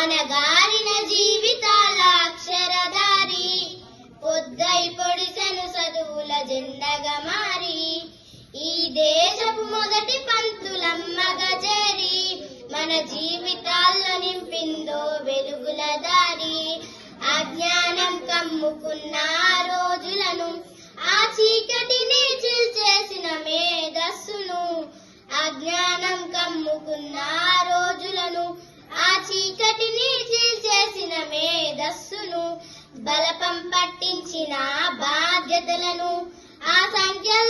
అనగారిన జీవితాల అక్షరధారి పొద్దై పొడిసెను చదువుల జెండగా మారి ఈ దేశపు మొదటి పంతులమ్మగా చేరి మన జీవితాల్లో నింపిందో వెలుగుల దారి. అజ్ఞానం కమ్ముకున్న రోజులను ఆ చీకటిని చీల్చేసిన మేధస్సును అజ్ఞానం కమ్ముకున్న రోజులను చీకటిని చీల్చేసిన మేధస్సును బలపం పట్టించిన బాధ్యతలను ఆ సంఖ్యలను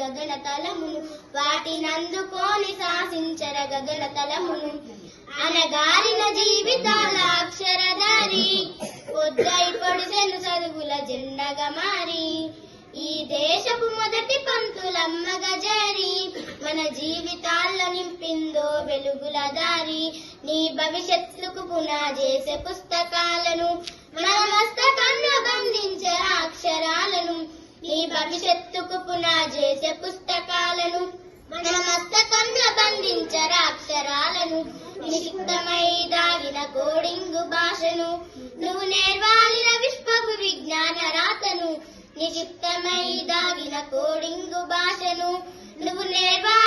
గగన తలమును. వాటినందుకోని శాసించర గగన తలమును. అనగారిన జీవితాల అక్షరధారి. పొద్దై పొడిసెను చదువుల జెండగా మారి. ఈ దేశపు మొదటి పంతులమ్మగా జారి మన జీవితాల్లో నింపిందో వెలుగుల దారి. నీ భవిష్యత్తుకు పునా చేసే పుస్తకాలను. మన మస్తకంలో బంధించే భవిష్యత్తుకు పునాదేసే పుస్తకాలను. మన మస్తకంలో బంధించరా అక్షరాలను నిషిద్ధమై దాగిన కోడింగు భాషను. నువ్వు నేర్వాలి విశ్వపు విజ్ఞాన రాతను. నిషిద్ధమై దాగిన కోడింగు భాషను. నువ్వు నేర్వాలి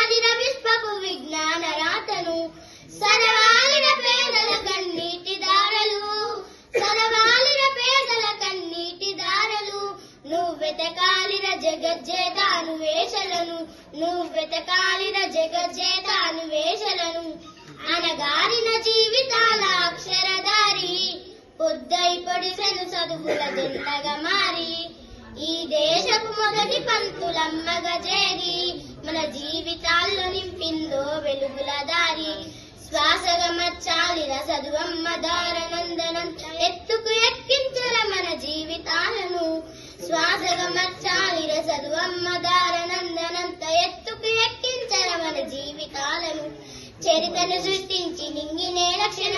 జగజ్జేతాను వేషలను నువ్వెతకాలిన జగజ్జేతాను వేషలను అనగారిన జీవితాల అక్షరధారి పొద్దై పొడిసెను చదువుల జంటగా మారి. ఈ దేశపు మొదటి పంతులమ్మగా చేరి మన జీవితాల్లో నింపిందో వెలుగుల దారి. శ్వాసగా మచ్చాలిన చదువమ్మ దారనందనం ఎత్తుకు ఎక్కించరా చరితను సృష్టించి నింగినే లక్షణం